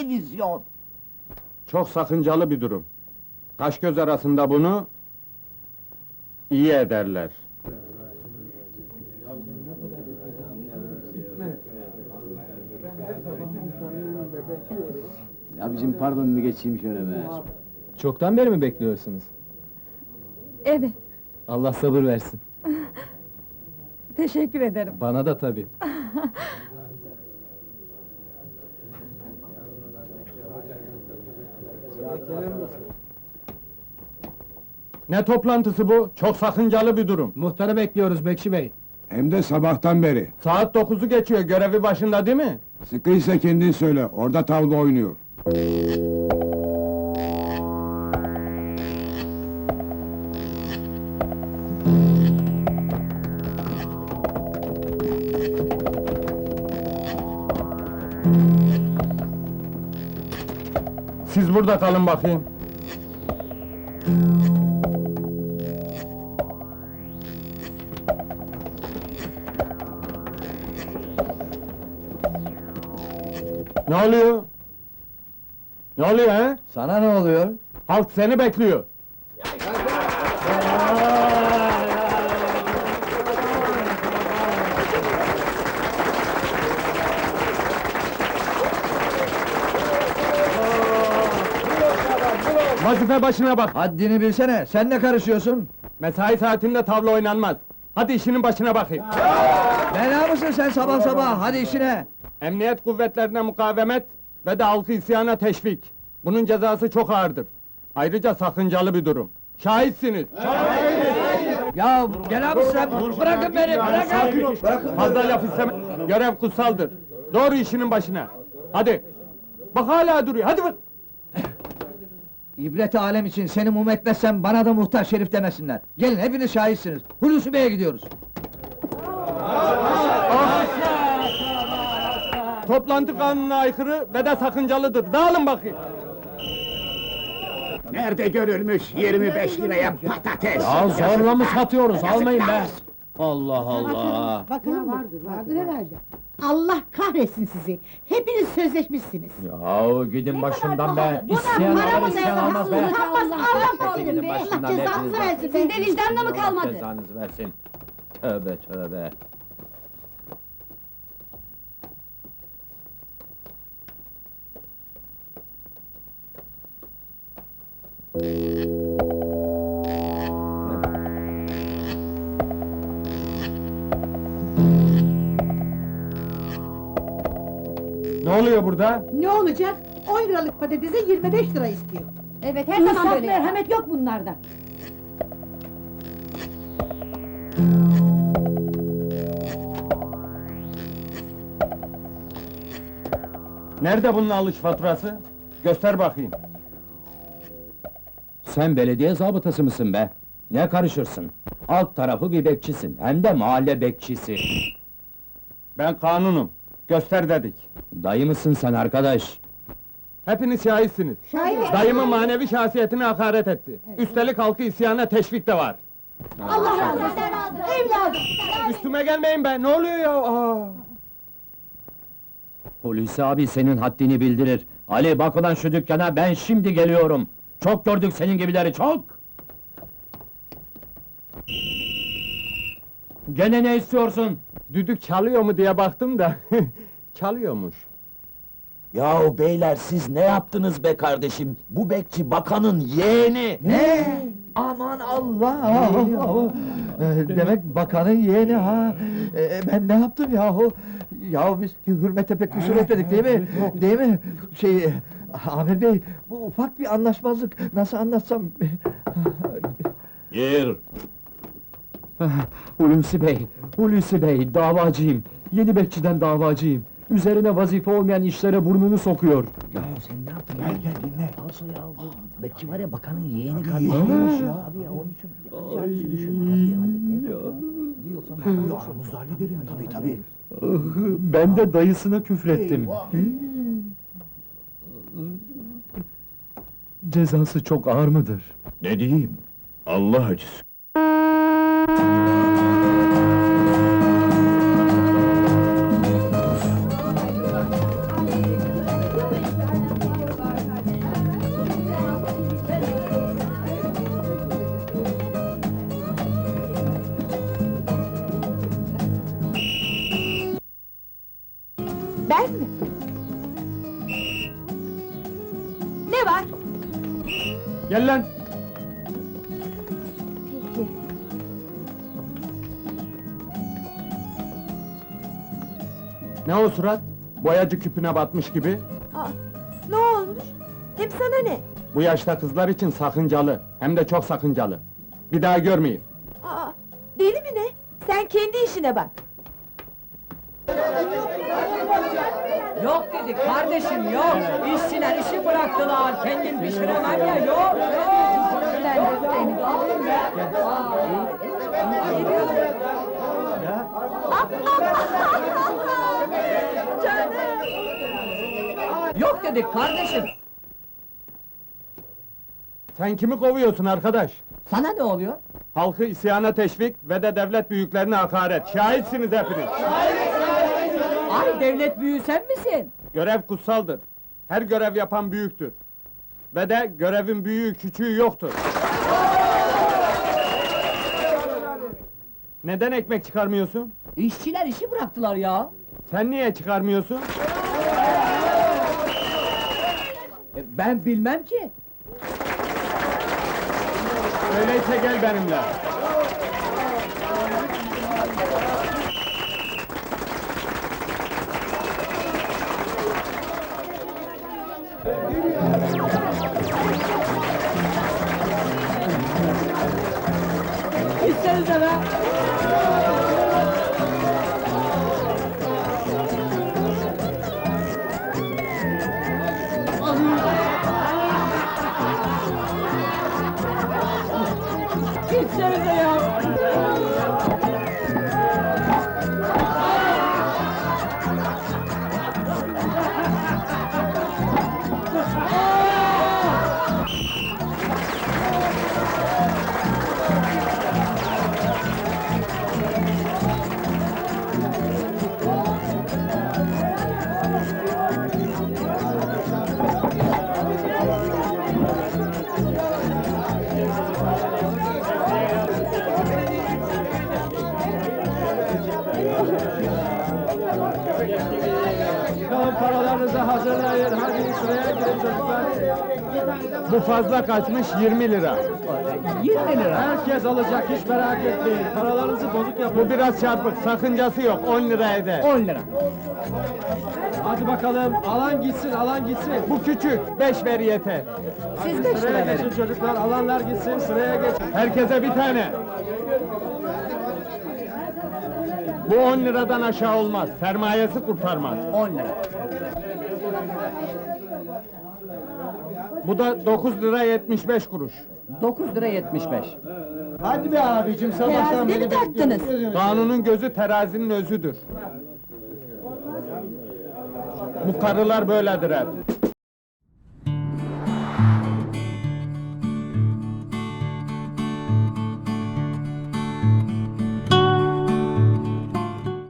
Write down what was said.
televizyon. Çok sakıncalı bir durum. Kaş göz arasında bunu iyi ederler. Abicim pardon bir geçeyim şöyle be. Çoktan beri mi bekliyorsunuz? Evet, Allah sabır versin. teşekkür ederim. Bana da tabii. Ne toplantısı bu? Çok sakıncalı bir durum. Muhtarı bekliyoruz Bekşi Bey. Hem de sabahtan beri. Saat 9'u geçiyor, görevi başında değil mi? Sıkıysa kendin söyle, orada tavla oynuyor. Siz burada kalın bakayım. Ne oluyor? Ne oluyor he? Sana ne oluyor? Halk seni bekliyor. Vazife başına bak. Haddini bilsene, sen ne karışıyorsun? Mesai saatinde tavla oynanmaz. Hadi işinin başına bakayım. Bela mısın sen sabah sabah, hadi işine! Emniyet kuvvetlerine mukavemet ve de halkı isyana teşvik. Bunun cezası çok ağırdır. Ayrıca sakıncalı bir durum. Şahitsiniz. Ya gel abi sen, bırakın beni, bırakın! Bırakın! Fazla laf isteme. Görev kutsaldır. Doğru işinin başına. Hadi. Bak hala duruyor. Hadi bak. İbret alem için seni mum etmezsem bana da muhtar şerif demesinler. Gelin hepiniz şahitsiniz. Hulusi Bey'e gidiyoruz. Toplantı kanununa aykırı ve de sakıncalıdır. Dağılın bakayım. Nerede görülmüş 25 liraya patates? Ya zorla mı satıyoruz? Almayın be! Allah Allah! Bakın vardır, vardır herhalde. Allah kahretsin sizi. Hepiniz sözleşmişsiniz. Ya gidin başımdan be! İsteyen para mı isteyen almaz be! Utanmaz Allah senin be. Allah cezanızı versin. Sizde vicdan da mı Allah kalmadı? Cezanızı versin. Tövbe tövbe! Ne oluyor burada? Ne olacak? 10 liralık patatese 25 lira istiyor. Evet, her zaman böyle. merhamet yok bunlarda. Nerede bunun alış faturası? Göster bakayım. Sen belediye zabıtası mısın be? Ne karışırsın? Alt tarafı bir bekçisin, hem de mahalle bekçisi. Ben kanunum. Göster dedik. Dayı mısın sen arkadaş? Hepiniz şahitsiniz. Şahit. Dayımın manevi şahsiyetine hakaret etti. Üstelik halkı isyana teşvik de var. Allah razı olsun. Evladım. Üstüme gelmeyin be, ne oluyor ya? Aa! Hulusi abi senin haddini bildirir. Ali bak ulan şu dükkana, ben şimdi geliyorum. Çok gördük senin gibileri, çok! Gene ne istiyorsun? Düdük çalıyor mu diye baktım da, çalıyormuş. Yahu beyler siz ne yaptınız be kardeşim? Bu bekçi bakanın yeğeni! Ne? Aman Allah! Ee, Demek bakanın yeğeni ha! Ee, ben ne yaptım yahu? Yahu biz hürmete pek kusur etmedik değil mi? Değil mi? Şey, Amir Bey, bu ufak bir anlaşmazlık, nasıl anlatsam... Gir! Hulusi bey, Hulusi bey, davacıyım. Yeni bekçiden davacıyım. Üzerine vazife olmayan işlere burnunu sokuyor. Ya sen ne yaptın? Gel gel dinle. Nasıl ya bu? Bekçi var ya bakanın yeğeni kardeşim. ya? Abi ya onun için... Ay, düşün. Yoksa halledelim. Tabii tabii. Ben de dayısına küfrettim. Cezası çok ağır mıdır? Ne diyeyim? Allah acısı. Gel lan! Peki. Ne o surat? Boyacı küpüne batmış gibi. Aa, ne olmuş? Hem sana ne? Bu yaşta kızlar için sakıncalı. Hem de çok sakıncalı. Bir daha görmeyeyim. Aa, deli mi ne? Sen kendi işine bak. Yok dedik kardeşim yok. İşçiler işi bıraktılar. Kendin pişiremem ya yok yok. Ben de seni. Yok dedik kardeşim. Sen kimi kovuyorsun arkadaş? Sana ne oluyor? Halkı isyana teşvik ve de devlet büyüklerine hakaret. Şahitsiniz hepiniz. Ay devlet büyüğü sen misin? Görev kutsaldır. Her görev yapan büyüktür. Ve de görevin büyüğü küçüğü yoktur. Neden ekmek çıkarmıyorsun? İşçiler işi bıraktılar ya. Sen niye çıkarmıyorsun? E, ben bilmem ki. Öyleyse gel benimle. İsteriz ya. Paralarınızı hazırlayın, hadi sıraya girin çocuklar. Bu fazla kaçmış 20 lira. 20 lira. Herkes alacak, hiç merak etmeyin. Paralarınızı bozuk yapın. Bu biraz çarpık, sakıncası yok. 10 lira eder. 10 lira. Hadi bakalım, alan gitsin, alan gitsin. Bu küçük, 5 ver yeter. Siz 5 lira Sıraya verin. geçin çocuklar, alanlar gitsin, sıraya geçin. Herkese bir tane. Bu 10 liradan aşağı olmaz. Sermayesi kurtarmaz. 10 lira. Bu da 9 lira 75 kuruş. 9 lira 75. Hadi be abicim, Terazide mi tarttınız? Kanunun gözü terazinin özüdür. Bu karılar böyledir hep.